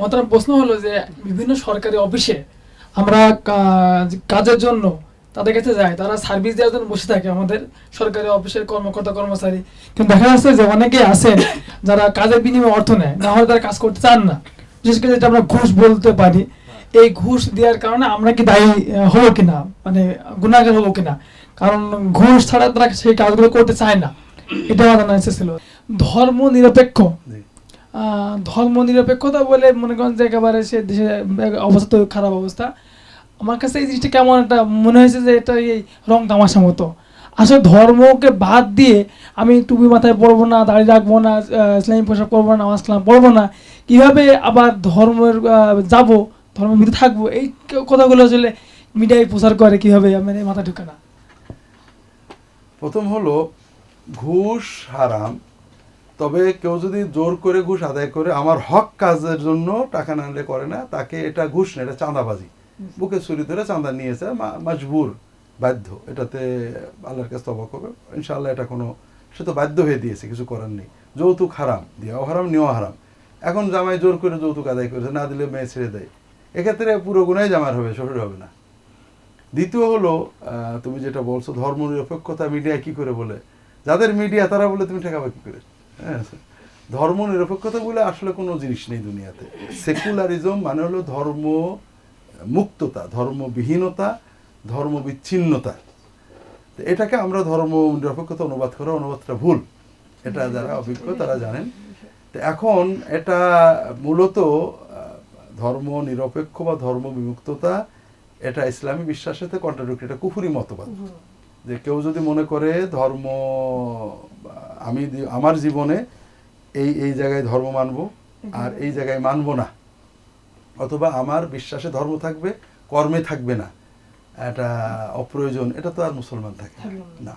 মতার প্রশ্ন হলো যে বিভিন্ন সরকারি অফিসে আমরা কাজের জন্য তাদের কাছে যাই, তারা সার্ভিস দেওয়ার জন্য বসে থাকে আমাদের সরকারি অফিসের কর্মকর্তা, কর্মচারী। কিন্তু দেখা যাচ্ছে যে অনেকে আছেন যারা কাজের বিনিময়ে অর্থ নেয়, না হলে তারা কাজ করতে চান না। বিশেষ করে যেটা আমরা ঘুষ বলতে পারি, এই ঘুষ দেওয়ার কারণে আমরা কি দায়ী হব কিনা? মানে গুণাগার হব কিনা? কারণ ঘুষ ছাড়া তারা সেই কাজগুলো করতে চায় না। এটা জানা ছিল ধর্ম নিরপেক্ষ ধর্ম নিরপেক্ষতা বলে মনে করেন যে একেবারে সে দেশে অবস্থা তো খারাপ অবস্থা। আমার কাছে এই জিনিসটা কেমন একটা মনে হয়েছে যে এটা এই রং তামাশা মতো। আসলে ধর্মকে বাদ দিয়ে আমি টুপি মাথায় পড়ব না, দাড়ি রাখব না ইসলামী পোশাক পরবো না, নামাজ কালাম পড়ব না, কীভাবে আবার ধর্মের যাব, ধর্মের ভিতরে থাকব, এই কথাগুলো আসলে মিডিয়ায় প্রচার করে কীভাবে মানে মাথা ঢুকে না। প্রথম হলো, ঘুষ হারাম তবে কেউ যদি জোর করে ঘুষ আদায় করে, আমার হক কাজের জন্য টাকা না নিলে করে না, তাকে এটা ঘুষ না, এটা চাঁদাবাজি। বুকে ছুরি ধরে চাঁদা নিয়েছে মাজবুর, বাধ্য। এটাতে আল্লাহর কাছে তবা করবে। ইনশাল্লাহ এটা কোনো, সে তো বাধ্য হয়ে দিয়েছে, কিছু করার নেই। যৌতুক হারাম, দেওয়াও হারাম নেওয়া হারাম। এখন জামাই জোর করে যৌতুক আদায় করেছে, না দিলে মেয়ে ছেড়ে দেয়। এক্ষেত্রে পুরো গুণাই জামার হবে, শ্বশুর হবে না। দ্বিতীয় হলো তুমি যেটা বলছো ধর্ম নিরপেক্ষতা মিডিয়া কি করে বলে? যাদের মিডিয়া, তারা বলে তুমি ঠেকাবে কি করে? হ্যাঁ ধর্ম নিরপেক্ষতা বলে আসলে কোনো জিনিস নেই দুনিয়াতে। সেকুলারিজম মানে হলো ধর্ম মুক্ততা ধর্মবিহীনতা ধর্ম বিচ্ছিন্নতা। এটাকে আমরা ধর্ম নিরপেক্ষতা অনুবাদ করা অনুবাদটা ভুল। এটা যারা অভিজ্ঞ তারা জানেন। তো এখন এটা মূলত ধর্ম নিরপেক্ষ বা ধর্ম বিমুক্ততা, এটা ইসলামী বিশ্বাসের সাথে কন্ট্রাডিক্ট এটা কুফুরি মতবাদ। যে কেউ যদি মনে করে ধর্ম আমি আমার জীবনে এই এই জায়গায় ধর্ম মানব আর এই জায়গায় মানব না। অথবা আমার বিশ্বাসে ধর্ম থাকবে কর্মে থাকবে না। এটা অপ্রয়োজন এটা তো আর মুসলমান থাকে না।